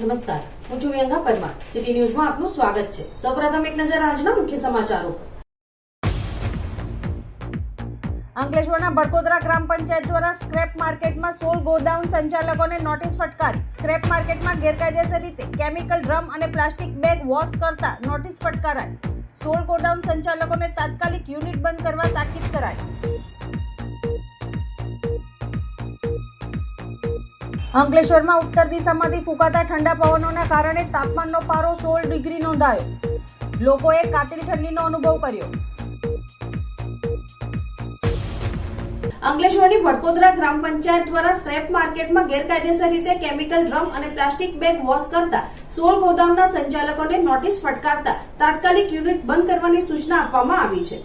નમસ્કાર. હું છું વ્યંગા પરમાર. સિટી ન્યૂઝમાં આપનું સ્વાગત છે. સૌપ્રથમ એક નજર આજના મુખ્ય સમાચારો અંકલેશ્વરના ભડકોદરા ગ્રામ પંચાયત દ્વારા સ્ક્રેપ માર્કેટમાં સોળ ગોદાઉન સંચાલકોને નોટિસ ફટકારી. સ્ક્રેપ માર્કેટમાં ગેરકાયદેસર રીતે કેમિકલ, ડ્રમ અને પ્લાસ્ટિક બેગ વોશ કરતા નોટિસ ફટકારાઈ. સોળ ગોડાઉન સંચાલકોને તાત્કાલિક યુનિટ બંધ કરવા તાકીદ કરાઈ. અંકલેશ્વરમાં ઉત્તર દિશામાંથી ફૂંકાતા ઠંડા પવનોના કારણે તાપમાનનો પારો સોળ ડિગ્રી નોંધાયો. લોકોએ કાતિલ ઠંડીનો અનુભવ કર્યો. અંકલેશ્વરની ભટકોદરા ગ્રામ પંચાયત દ્વારા સ્ક્રેપ માર્કેટમાં ગેરકાયદેસર રીતે કેમિકલ ડ્રમ અને પ્લાસ્ટિક બેગ વોશ કરતા સોળ ગોદામના સંચાલકોને નોટિસ ફટકારતા તાત્કાલિક યુનિટ બંધ કરવાની સૂચના આપવામાં આવી છે.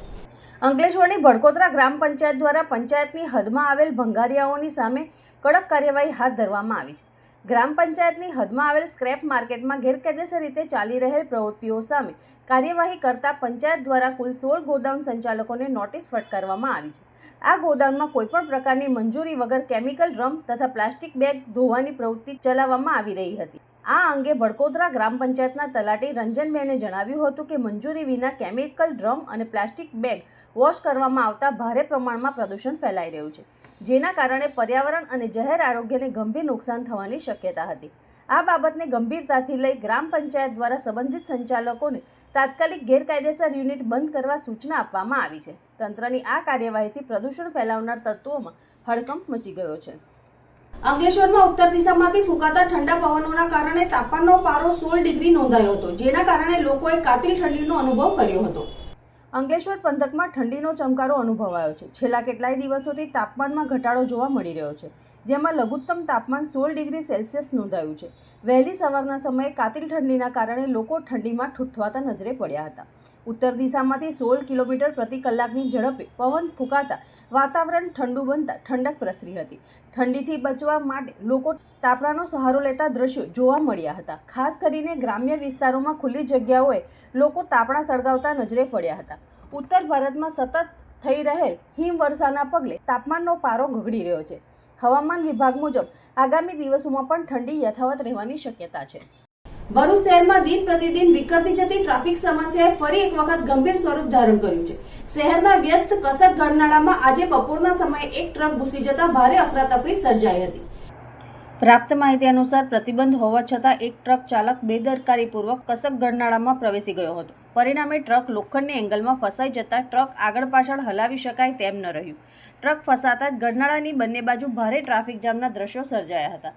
અંકલેશ્વરની ભડકોદરા ગ્રામ પંચાયત દ્વારા પંચાયતની હદમાં આવેલ ભંગારિયાઓની સામે કડક કાર્યવાહી હાથ ધરવામાં આવી છે. ગ્રામ પંચાયતની હદમાં આવેલ સ્ક્રેપ માર્કેટમાં ગેરકાયદેસર રીતે ચાલી રહેલ પ્રવૃત્તિઓ સામે કાર્યવાહી કરતા પંચાયત દ્વારા કુલ સોળ ગોદામ સંચાલકોને નોટિસ ફટકારવામાં આવી છે. આ ગોદામમાં કોઈપણ પ્રકારની મંજૂરી વગર કેમિકલ ડ્રમ તથા પ્લાસ્ટિક બેગ ધોવાની પ્રવૃત્તિ ચલાવવામાં આવી રહી હતી. આ અંગે ભડકોદરા ગ્રામ પંચાયતના તલાટી રંજનબેને જણાવ્યું હતું કે મંજૂરી વિના કેમિકલ ડ્રમ અને પ્લાસ્ટિક બેગ વોશ કરવામાં આવતા ભારે પ્રમાણમાં પ્રદૂષણ ફેલાઈ રહ્યું છે, જેના કારણે પર્યાવરણ અને જાહેર આરોગ્યને ગંભીર નુકસાન થવાની શક્યતા હતી. આ બાબતને ગંભીરતાથી લઈ ગ્રામ પંચાયત દ્વારા સંબંધિત સંચાલકોને તાત્કાલિક ગેરકાયદેસર યુનિટ બંધ કરવા સૂચના આપવામાં આવી છે. તંત્રની આ કાર્યવાહીથી પ્રદૂષણ ફેલાવનાર તત્વોમાં હડકંપ મચી ગયો છે. અંકલેશ્વરમાં ઉત્તર દિશામાંથી ફૂંકાતા ઠંડા પવનોના કારણે તાપમાનનો પારો સોળ ડિગ્રી નોંધાયો હતો, જેના કારણે લોકોએ કાતિલ ઠંડીનો અનુભવ કર્યો હતો. અંકલેશ્વર પંથકમાં ઠંડીનો ચમકારો અનુભવાયો છે. છેલ્લા કેટલાય દિવસોથી તાપમાનમાં ઘટાડો જોવા મળી રહ્યો છે, જેમાં લઘુત્તમ તાપમાન સોળ ડિગ્રી સેલ્સિયસ નોંધાયું છે. વહેલી સવારના સમયે કાતિલ ઠંડીના કારણે લોકો ઠંડીમાં ઠૂઠવાતા નજરે પડ્યા હતા. ઉત્તર દિશામાંથી સોળ કિલોમીટર પ્રતિ કલાકની ઝડપે પવન ફૂંકાતા વાતાવરણ ઠંડુ બનતા ઠંડક પ્રસરી હતી. ઠંડીથી બચવા માટે લોકો તાપણાનો સહારો લેતા દ્રશ્યો જોવા મળ્યા હતા. ખાસ કરીને ગ્રામ્ય વિસ્તારોમાં ખુલ્લી જગ્યાઓએ લોકો તાપણા સળગાવતા નજરે પડ્યા હતા. ઉત્તર ભારતમાં સતત થઈ રહેલ હિમવર્ષાના પગલે તાપમાનનો પારો ગગડી રહ્યો છે. હવામાન વિભાગ મુજબ આગામી દિવસોમાં પણ ઠંડી યથાવત રહેવાની શક્યતા છે. ભરૂચ શહેરમાં દિન પ્રતિદિન વિકળતી જતી ટ્રાફિક સમસ્યાએ ફરી એક વખત ગંભીર સ્વરૂપ ધારણ કર્યું છે. શહેરના વ્યસ્ત કસક ગરનાળામાં આજે બપોરના સમયે એક ટ્રક ઘૂસી જતા ભારે અફરાતફરી સર્જાઈ હતી. પ્રાપ્ત માહિતી અનુસાર પ્રતિબંધ હોવા છતાં એક ટ્રક ચાલક બેદરકારીપૂર્વક કસક ગરનાળામાં પ્રવેશી ગયો હતો. પરિણામે ટ્રક લોખંડની એંગલમાં ફસાઈ જતા ટ્રક આગળ પાછળ હલાવી શકાય તેમ ન રહ્યું. ટ્રક ફસાતા જ ગરનાળાની બંને બાજુ ભારે ટ્રાફિક જામના દ્રશ્યો સર્જાયા હતા.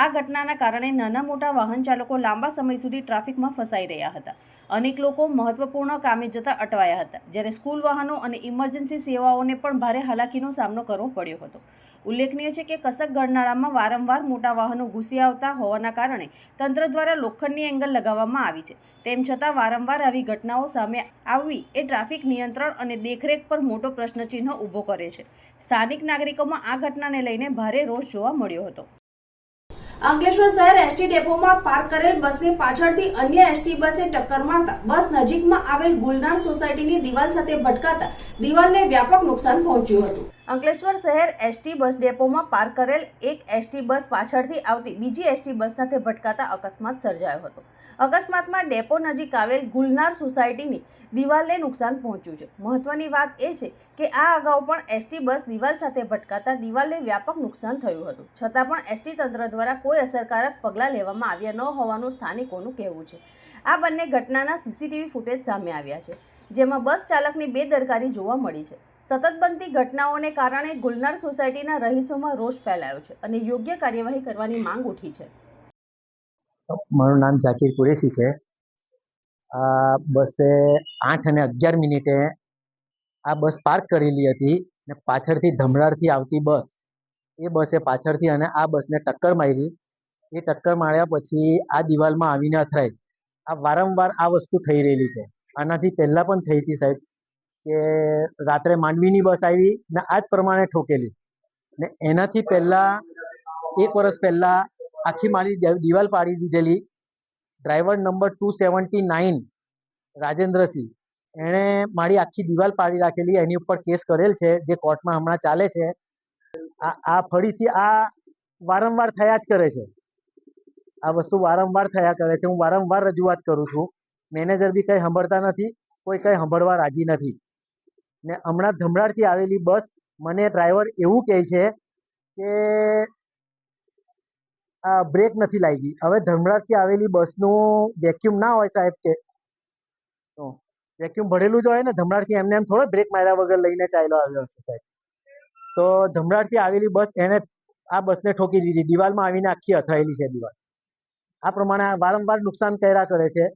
આ ઘટનાના કારણે નાના મોટા વાહન ચાલકો લાંબા સમય સુધી ટ્રાફિકમાં ફસાઈ રહ્યા હતા. અનેક લોકો મહત્વપૂર્ણ કામે જતા અટવાયા હતા, જ્યારે સ્કૂલ વાહનો અને ઇમરજન્સી સેવાઓને પણ ભારે હાલાકીનો સામનો કરવો પડ્યો હતો. ઉલ્લેખનીય છે કે કસક ગરનાળામાં વારંવાર મોટા વાહનો ઘૂસી આવતા હોવાના કારણે તંત્ર દ્વારા લોખંડની એંગલ લગાવવામાં આવી છે. તેમ છતાં વારંવાર આવી ઘટનાઓ સામે આવવી એ ટ્રાફિક નિયંત્રણ અને દેખરેખ પર મોટો પ્રશ્નચિહ્ન ઊભો કરે છે. સ્થાનિક નાગરિકોમાં આ ઘટનાને લઈને ભારે રોષ જોવા મળ્યો હતો. અંકલેશ્વર શહેર એસટી ડેપોમાં પાર્ક કરેલ બસને પાછળથી અન્ય એસટી બસે ટક્કર મારતા બસ નજીકમાં આવેલ ગુલનાર સોસાયટીની દિવાલ સાથે ભટકાતા દિવાલને વ્યાપક નુકસાન પહોંચ્યું હતું. અંકલેશ્વર શહેર એસટી બસ ડેપોમાં પાર્ક કરેલ એક એસટી બસ પાછળથી આવતી બીજી એસટી બસ સાથે ભટકાતા અકસ્માત સર્જાયો હતો. અકસ્માતમાં ડેપો નજીક આવેલ ગુલનાર સોસાયટીની દિવાલને નુકસાન પહોંચ્યું છે. મહત્વની વાત એ છે કે આ અગાઉ પણ એસટી બસ દિવાલ સાથે ભટકાતા દિવાલને વ્યાપક નુકસાન થયું હતું. છતાં પણ એસટી તંત્ર દ્વારા કોઈ અસરકારક પગલાં લેવામાં આવ્યા ન હોવાનું સ્થાનિકોનું કહેવું છે. આ બંને ઘટનાના સીસીટીવી ફૂટેજ સામે આવ્યા છે, જેમાં બસ ચાલકની બેદરકારી જોવા મળી છે. સતત બનતી ઘટનાઓને કારણે ગુલનાર સોસાયટીના રહીશોમાં રોષ ફેલાયો છે અને યોગ્ય કાર્યવાહી કરવાની માંગ ઉઠી છે. મારું નામ જાકીર કુરેશી છે. બસે આઠ અને અગિયાર મિનિટે આ બસ પાર્ક કરેલી હતી ને પાછળથી ધમરાડથી આવતી બસ, એ બસે પાછળથી અને આ બસને ટક્કર મારી. એ ટક્કર માર્યા પછી આ દિવાલમાં આવીને અથડાઈ. આ વારંવાર આ વસ્તુ થઈ રહેલી છે. આનાથી પહેલાં પણ થઈ હતી સાહેબ. કે રાત્રે માંડવીની બસ આવી ને આ જ પ્રમાણે ઠોકેલી. ને એનાથી પહેલાં, એક વર્ષ પહેલાં આખી મારી દિવાલ પાડી દીધેલી. Driver number two seventy nine, Rajendrasinh. એણે મારી આખી દિવાલ પાડી રાખેલી, એની ઉપર કેસ કરેલ છે, જે કોર્ટમાં હમણાં ચાલે છે. આ ફરીથી આ વારંવાર થયા જ કરે છે. આ વસ્તુ વારંવાર થયા કરે છે. હું વારંવાર રજૂઆત કરું છું. મેનેજર બી કંઈ સાંભળતા નથી, કોઈ કંઈ સાંભળવા રાજી નથી. ને હમણાં ધમરાડથી આવેલી બસ મને ડ્રાઈવર એવું કહે છે કે, આ બ્રેક નથી લાગી. હવે ધમરાડથી આવેલી બસનું વેક્યુમ ના હોય સાહેબ કે વેક્યુમ ભરેલું જ હોય ને, ધમરાડથી એમને એમ થોડો બ્રેક માર્યા વગર લઈને ચાલ્યો આવ્યો હશે સાહેબ. તો ધમરાડથી આવેલી બસ એને આ બસને ઠોકી દીધી. દિવાલમાં આવીને આખી અથડાયેલી છે દિવાલ. આ પ્રમાણે વારંવાર નુકસાન કર્યા કરે છે.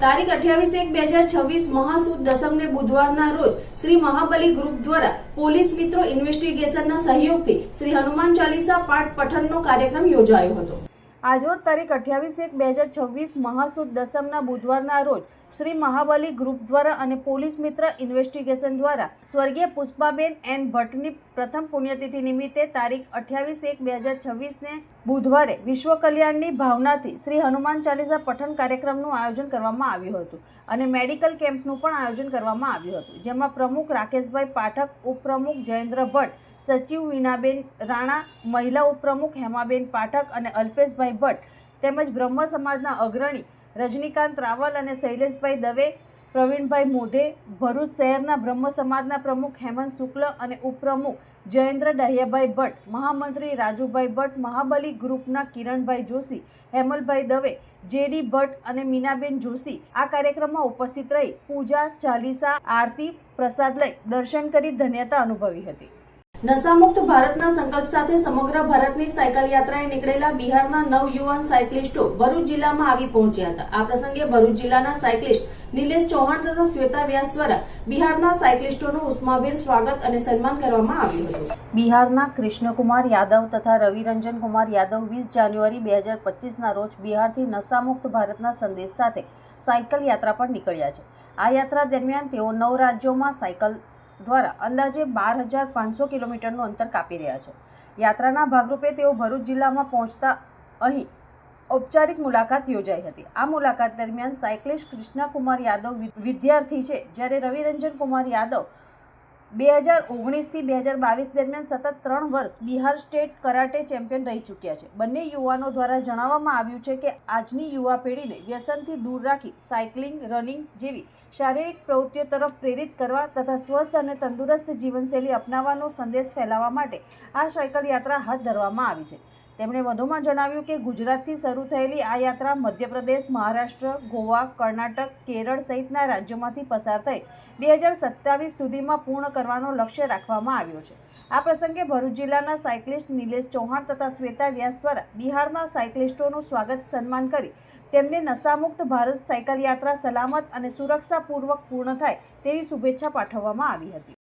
તારીખ અઠ્યાવીસ એક બે હજાર છવ્વીસ મહાસુદ દસમને બુધવારના રોજ શ્રી મહાબલી ગ્રુપ દ્વારા પોલીસ મિત્રો ઇન્વેસ્ટિગેશનના સહયોગથી શ્રી હનુમાન ચાલીસા પાઠ પઠનનો કાર્યક્રમ યોજાયો હતો. આજરોજ તારીખ અઠ્યાવીસ એક બે હજાર છવ્વીસ મહાસુદ દસમના બુધવારના રોજ શ્રી મહાબલી ગ્રુપ દ્વારા અને પોલીસ મિત્ર ઇન્વેસ્ટિગેશન દ્વારા સ્વર્ગીય પુષ્પાબેન એન ભટ્ટની પ્રથમ પુણ્યતિથિ નિમિત્તે તારીખ અઠ્યાવીસ એક બે હજાર છવ્વીસને બુધવારે વિશ્વ કલ્યાણની ભાવનાથી શ્રી હનુમાન ચાલીસા પઠન કાર્યક્રમનું આયોજન કરવામાં આવ્યું હતું અને મેડિકલ કેમ્પનું પણ આયોજન કરવામાં આવ્યું હતું, જેમાં પ્રમુખ રાકેશભાઈ પાઠક, ઉપપ્રમુખ જયેન્દ્ર ભટ્ટ, સચિવ વીણાબેન રાણા, મહિલા ઉપપ્રમુખ હેમાબેન પાઠક અને અલ્પેશભાઈ ભટ્ટ તેમજ બ્રહ્મ સમાજના અગ્રણી રજનીકાંત રાવલ અને શૈલેષભાઈ દવે, પ્રવીણભાઈ મોધે ભરૂચ શહેરના બ્રહ્મ સમાજના પ્રમુખ હેમંત શુક્લ અને ઉપપ્રમુખ જયેન્દ્ર ડહિયાભાઈ ભટ્ટ, મહામંત્રી રાજુભાઈ ભટ્ટ, મહાબલી ગ્રુપના કિરણભાઈ જોશી, હેમલભાઈ દવે, જેડી ભટ્ટ અને મીનાબેન જોશી આ કાર્યક્રમમાં ઉપસ્થિત રહી પૂજા, ચાલીસા, આરતી, પ્રસાદ લઈ દર્શન કરી ધન્યતા અનુભવી હતી. નશામુક્ત ભારતના સંકલ્પ સાથે સમગ્ર ભારતની સાયકલ યાત્રાએ નીકળેલા બિહારના નવ યુવાન સાયકલિસ્ટો ભરૂચ જિલ્લામાં આવી પહોંચ્યા હતા. આ પ્રસંગે ભરૂચ જિલ્લાના સાયકલિસ્ટ નિલેશ ચૌહાણ તથા શ્વેતા વ્યાસ દ્વારા બિહારના સાયકલિસ્ટોનું ઉષ્માભેર સ્વાગત અને સન્માન કરવામાં આવ્યું હતું. બિહારના કૃષ્ણકુમાર યાદવ તથા રવિરંજન કુમાર યાદવ વીસ જાન્યુઆરી બે હજાર પચીસના રોજ બિહારથી નશામુક્ત ભારતના સંદેશ સાથે સાયકલ યાત્રા પર નીકળ્યા છે. આ યાત્રા દરમિયાન તેઓ નવ રાજ્યોમાં સાયકલ દ્વારા અંદાજે બાર હજાર પાંચસો કિલોમીટરનું અંતર કાપી રહ્યા છે. યાત્રાના ભાગરૂપે તેઓ ભરૂચ જિલ્લામાં પહોંચતા અહીં ઔપચારિક મુલાકાત યોજાઈ હતી. આ મુલાકાત દરમિયાન સાયકલિસ્ટ કૃષ્ણકુમાર યાદવ વિદ્યાર્થી છે. જ્યારે રવિરંજન કુમાર યાદવ બે હજાર ઓગણીસથી બે હજાર બાવીસ દરમિયાન સતત ત્રણ વર્ષ બિહાર સ્ટેટ કરાટે ચેમ્પિયન રહી ચૂક્યા છે. બંને યુવાનો દ્વારા જણાવવામાં આવ્યું છે કે આજની યુવા પેઢીને વ્યસનથી દૂર રાખી સાયકલિંગ, રનિંગ જેવી શારીરિક પ્રવૃત્તિઓ તરફ પ્રેરિત કરવા તથા સ્વસ્થ અને તંદુરસ્ત જીવનશૈલી અપનાવવાનો સંદેશ ફેલાવવા માટે આ સાયકલ યાત્રા હાથ ધરવામાં આવી છે. તેમણે વધુમાં જણાવ્યું કે ગુજરાતથી શરૂ થયેલી આ યાત્રા મધ્યપ્રદેશ, મહારાષ્ટ્ર, ગોવા, કર્ણાટક, કેરળ સહિતના રાજ્યોમાંથી પસાર થઈ બે હજાર સત્તાવીસ સુધીમાં પૂર્ણ કરવાનો લક્ષ્ય રાખવામાં આવ્યો છે. આ પ્રસંગે ભરૂચ જિલ્લાના સાયકલિસ્ટ નિલેશ ચૌહાણ તથા શ્વેતા વ્યાસ દ્વારા બિહારના સાયકલિસ્ટોનું સ્વાગત સન્માન કરી તેમને નશામુક્ત ભારત સાયકલ યાત્રા સલામત અને સુરક્ષાપૂર્વક પૂર્ણ થાય તેવી શુભેચ્છા પાઠવવામાં આવી હતી.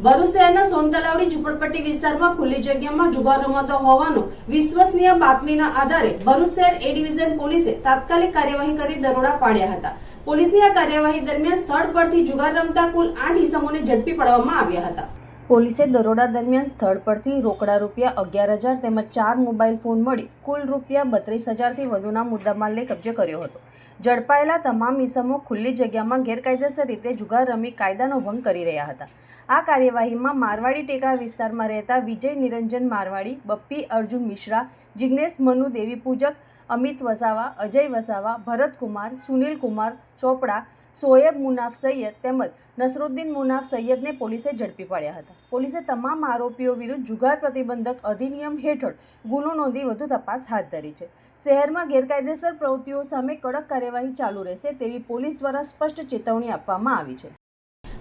ભરૂચ સોનતલાવડી ઝુંપડપટ્ટી વિસ્તારમાં ખુલ્લી જગ્યામાં જુગાર રમાતો હોવાનું વિશ્વસનીય બાતમીના આધારે ભરૂચ એ ડિવિઝન પોલીસે તાત્કાલિક કાર્યવાહી કરી દરોડા પાડ્યા હતા. પોલીસની આ કાર્યવાહી દરમિયાન સ્થળ પરથી જુગાર રમતા કુલ આઠ ઇસમોને ઝડપી પાડવામાં આવ્યા હતા. પોલીસે દરોડા દરમિયાન સ્થળ પરથી રોકડા રૂપિયા અગિયાર હજાર તેમજ ચાર મોબાઈલ ફોન મળી કુલ રૂપિયા બત્રીસ હજારથી વધુના મુદ્દામાલને કબજે કર્યો હતો. ઝડપાયેલા તમામ ઇસમો ખુલ્લી જગ્યામાં ગેરકાયદેસર રીતે જુગાર રમી કાયદાનો ભંગ કરી રહ્યા હતા. આ કાર્યવાહીમાં મારવાડી ટેકરા વિસ્તારમાં રહેતા વિજય નિરંજન મારવાડી, બપ્પી અર્જુન મિશ્રા, જિગ્નેશ મનુ દેવી પૂજક, અમિત વસાવા, અજય વસાવા ભરત કુમાર સુનિલ કુમાર ચોપડા સોએબ મુનાફ સૈયદ તેમજ નસરુદ્દીન મુનાફ સૈયદને પોલીસે ઝડપી પાડ્યા હતા. પોલીસે તમામ આરોપીઓ વિરુદ્ધ જુગાર પ્રતિબંધક અધિનિયમ હેઠળ ગુનો નોંધી વધુ તપાસ હાથ ધરી છે. શહેરમાં ગેરકાયદેસર પ્રવૃત્તિઓ સામે કડક કાર્યવાહી ચાલુ રહેશે તેવી પોલીસ દ્વારા સ્પષ્ટ ચેતવણી આપવામાં આવી છે.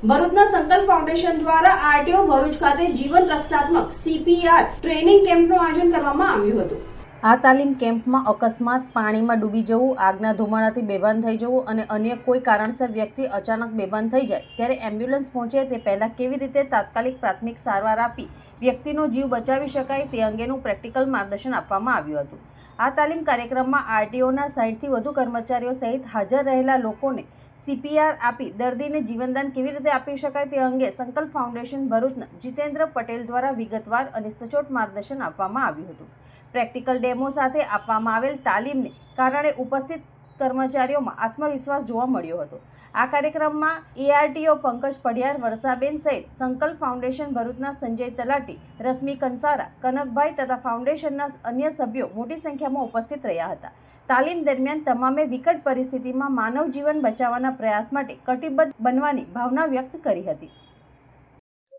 ભરૂચના સંકલ્પ ફાઉન્ડેશન દ્વારા આરટીઓ ભરૂચ ખાતે જીવન રક્ષાત્મક સીપીઆર ટ્રેનિંગ કેમ્પનું આયોજન કરવામાં આવ્યું હતું. આ તાલીમ કેમ્પમાં અકસ્માત, પાણીમાં ડૂબી જવું, આગના ધુમાડાથી બેભાન થઈ જવું અને અન્ય કોઈ કારણસર વ્યક્તિ અચાનક બેભાન થઈ જાય. ત્યારે એમ્બ્યુલન્સ પહોંચે તે પહેલાં કેવી રીતે તાત્કાલિક પ્રાથમિક સારવાર આપી વ્યક્તિનો જીવ બચાવી શકાય તે અંગેનું પ્રેક્ટિકલ માર્ગદર્શન આપવામાં આવ્યું હતું. આ તાલીમ કાર્યક્રમમાં આરટીઓના સાઠથી વધુ કર્મચારીઓ સહિત હાજર રહેલા લોકોને સીપીઆર આપી દર્દીને જીવનદાન કેવી રીતે આપી શકાય તે અંગે સંકલ્પ ફાઉન્ડેશન ભરૂચના જીતેન્દ્ર પટેલ દ્વારા વિગતવાર અને સચોટ માર્ગદર્શન આપવામાં આવ્યું હતું. પ્રેક્ટિકલ ડેમો સાથે આપવામાં આવેલ તાલીમને કારણે ઉપસ્થિત કર્મચારીઓમાં આત્મવિશ્વાસ જોવા મળ્યો હતો. આ કાર્યક્રમમાં એઆરટીઓ પંકજ પઢિયાર, વર્ષાબેન સહિત સંકલ્પ ફાઉન્ડેશન ભરૂચના સંજય તલાટી, રશ્મિ કંસારા, કનકભાઈ તથા ફાઉન્ડેશનના અન્ય સભ્યો મોટી સંખ્યામાં ઉપસ્થિત રહ્યા હતા. તાલીમ દરમિયાન તમામે વિકટ પરિસ્થિતિમાં માનવ જીવન બચાવવાના પ્રયાસ માટે કટિબદ્ધ બનવાની ભાવના વ્યક્ત કરી હતી.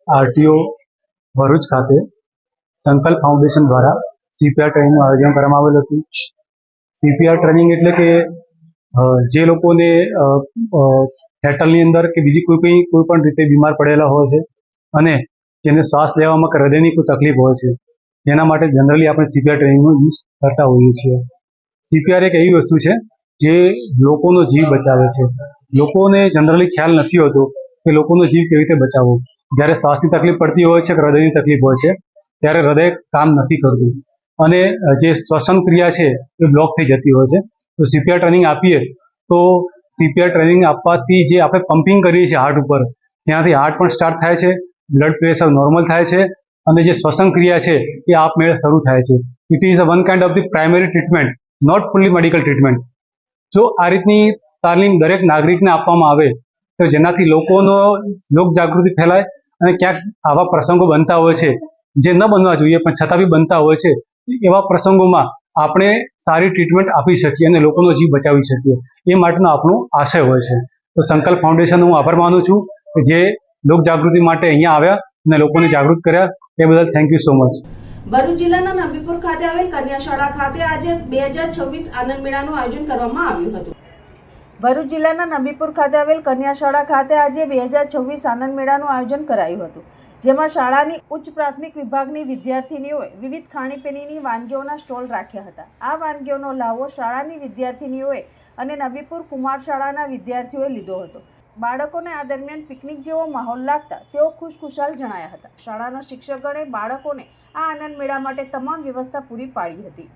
આરટીઓ ભરૂચ ખાતે સંકલ્પ ફાઉન્ડેશન દ્વારા સીપીઆર ટ્રેનિંગનું આયોજન કરવામાં આવેલ હતું. સીપીઆર ટ્રેનિંગ એટલે કે જે લોકોને અ, અંદર કે બીજી કોઈ કંઈ કોઈ પણ રીતે બીમાર પડેલા હોય છે અને તેને શ્વાસ લેવામાં કે હૃદયની કોઈ તકલીફ હોય છે તેના માટે જનરલી આપણે સીપીઆર ટ્રેનિંગનો યુઝ કરતા હોઈએ છીએ. સીપીઆર એક એવી વસ્તુ છે જે લોકોનો જીવ બચાવે છે. લોકોને જનરલી ખ્યાલ નથી હોતો કે લોકોનો જીવ કેવી રીતે બચાવવો. જ્યારે શ્વાસની તકલીફ પડતી હોય છે કે હૃદયની તકલીફ હોય છે ત્યારે હૃદય કામ નથી કરતું. અને જે શ્વસન ક્રિયા છે એ બ્લોક થઈ જતી હોય છે. તો સીપીઆર ટ્રેનિંગ આપીએ તો સીપીઆર ટ્રેનિંગ આપવાથી જે આપણે પમ્પિંગ કરીએ છીએ હાર્ટ ઉપર, ત્યાંથી હાર્ટ પણ સ્ટાર્ટ થાય છે બ્લડ પ્રેશર નોર્મલ થાય છે, અને જે શ્વસન ક્રિયા છે એ આપમેળે શરૂ થાય છે. It is a one kind of the primary treatment not fully medical treatment જો આ રીતની તાલીમ દરેક નાગરિકને આપવામાં આવે, તો જેનાથી લોકોનો લોક જાગૃતિ ફેલાય અને ક્યાંક આવા પ્રસંગો બનતા હોય છે, જે ન બનવા જોઈએ પણ છતાં બી બનતા હોય છે એવા પ્રસંગોમાં આપણે સારી ટ્રીટમેન્ટ આપી શકીએ અને લોકોનો જીવ બચાવી શકીએ. એ માટેનો આપણો આશય હોય છે. તો સંકલ્પ ફાઉન્ડેશનનો હું આભાર માનું છું કે જે લોક જાગૃતિ માટે અહીંયા આવ્યા અને લોકોને જાગૃત કર્યા. એ બદલ thank you so much Bharuch જિલ્લાના નબીપુર ખાતે આવેલ કન્યાશાળા ખાતે આજે બે હજાર છવ્વીસ આનંદ મેળાનું આયોજન કરવામાં આવ્યું હતું. ભરૂચ જિલ્લાના નબીપુર ખાતે આવેલ કન્યાશાળા ખાતે આજે બે હજાર છવ્વીસ આનંદ મેળાનું આયોજન કરાયું હતું. જેમાં શાળાની ઉચ્ચ પ્રાથમિક વિભાગની વિદ્યાર્થીનીઓએ વિવિધ ખાણીપીણીની વાનગીઓના સ્ટોલ રાખ્યા હતા. આ વાનગીઓનો લાવો શાળાની વિદ્યાર્થીનીઓએ અને નબીપુર કુમાર શાળાના વિદ્યાર્થીઓએ લીધો હતો. બાળકોને આ દરમિયાન પિકનિક જેવો માહોલ લાગતા તેઓ ખુશખુશાલ જણાયા હતા. શાળાના શિક્ષકગણે બાળકોને આ આનંદ મેળા માટે તમામ વ્યવસ્થા પૂરી પાડી હતી.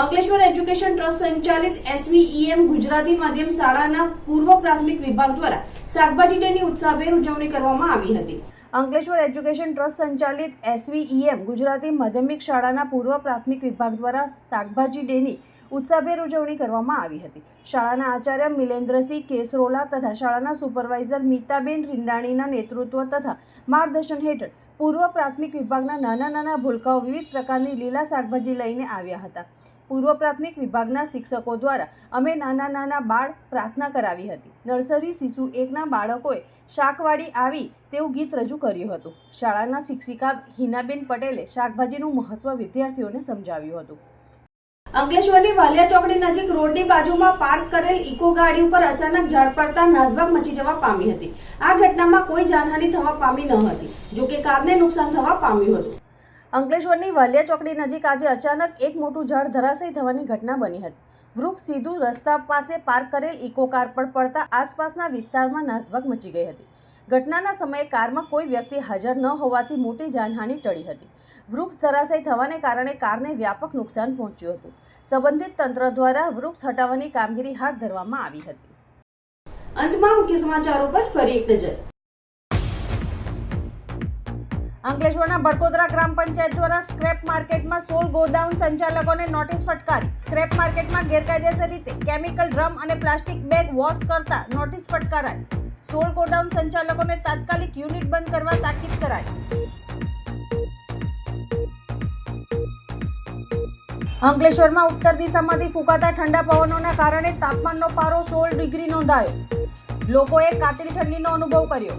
અંકલેશ્વર એજ્યુકેશન ટ્રસ્ટ સંચાલિત એસવીઈએમ ગુજરાતી માધ્યમ શાળાના પૂર્વ પ્રાથમિક વિભાગ દ્વારા શાકભાજી ડેની ઉત્સાહભેર ઉજવણી કરવામાં આવી હતી. અંકલેશ્વર એજ્યુકેશન ટ્રસ્ટ સંચાલિત એસવીઈએમ ગુજરાતી માધ્યમિક શાળાના પૂર્વ પ્રાથમિક વિભાગ દ્વારા શાકભાજી ડેની ઉત્સાહભેર ઉજવણી કરવામાં આવી હતી. શાળાના આચાર્ય મિલેન્દ્રસિંહ કેસરોલા તથા શાળાના સુપરવાઇઝર મીતાબેન રિંડાણીના નેતૃત્વ તથા માર્ગદર્શન હેઠળ પૂર્વ પ્રાથમિક વિભાગના નાના નાના ભૂલકાઓ વિવિધ પ્રકારની લીલા શાકભાજી લઈને આવ્યા હતા. પૂર્વ પ્રાથમિક વિભાગના શિક્ષકો દ્વારા અમે નાના નાના બાળ પ્રાર્થના કરાવી હતી. નર્સરી શિશુ એકના બાળકોએ શાકવાડી આવી તેવું ગીત રજૂ કર્યું હતું. શાળાના શિક્ષિકા હિનાબેન પટેલે શાકભાજીનું મહત્વ વિદ્યાર્થીઓને સમજાવ્યું હતું. અંકલેશ્વરની વાલિયા ચોકડી નજીક રોડની બાજુમાં પાર્ક કરેલ ઇકો ગાડી ઉપર અચાનક ઝાડ પડતા નાસભાગ મચી જવા પામી હતી. આ ઘટનામાં કોઈ જાનહાનિ થવા પામી ન હતી જો કે કારને નુકસાન થવા પામ્યું હતું. અંકલેશ્વરની વાલિયા ચોકડી નજીક આજે અચાનક એક મોટું ઝાડ ધરાશયી થવાની ઘટના બની હતી. વૃક્ષ સીધું રસ્તા પાસે પાર્ક કરેલ ઇકો કાર પર પડતા આસપાસના વિસ્તારમાં નાસભાગ મચી ગઈ હતી. ઘટનાના સમયે કારમાં કોઈ વ્યક્તિ હાજર ન હોવાથી મોટી જાનહાનિ ટળી હતી. વૃક્ષ ધરાશયી થવાને કારણે કારને વ્યાપક નુકસાન પહોંચ્યું હતું. સંબંધિત તંત્ર દ્વારા વૃક્ષ હટાવવાની કામગીરી હાથ ધરવામાં આવી હતી. અંતમાં મુખ્ય સમાચારો પર ફરી એક નજર. અંકલેશ્વરના ભડકોદરા ગ્રામ પંચાયત દ્વારા સ્ક્રેપ માર્કેટમાં સોળ ગોડાઉન સંચાલકોને નોટિસ ફટકારી. સ્ક્રેપ માર્કેટમાં ગેરકાયદેસર રીતે કેમિકલ, ડ્રમ અને પ્લાસ્ટિક બેગ વોશ કરતા નોટિસ ફટકારાઈ. સોળ ગોડાઉન સંચાલકોને તાત્કાલિક યુનિટ બંધ કરવા તાકીદ કરાઈ. અંકલેશ્વરમાં ઉત્તર દિશામાંથી ફૂંકાતા ઠંડા પવનોના કારણે તાપમાનનો પારો સોળ ડિગ્રી નોંધાયો. લોકોએ કાતિલ ઠંડીનો અનુભવ કર્યો.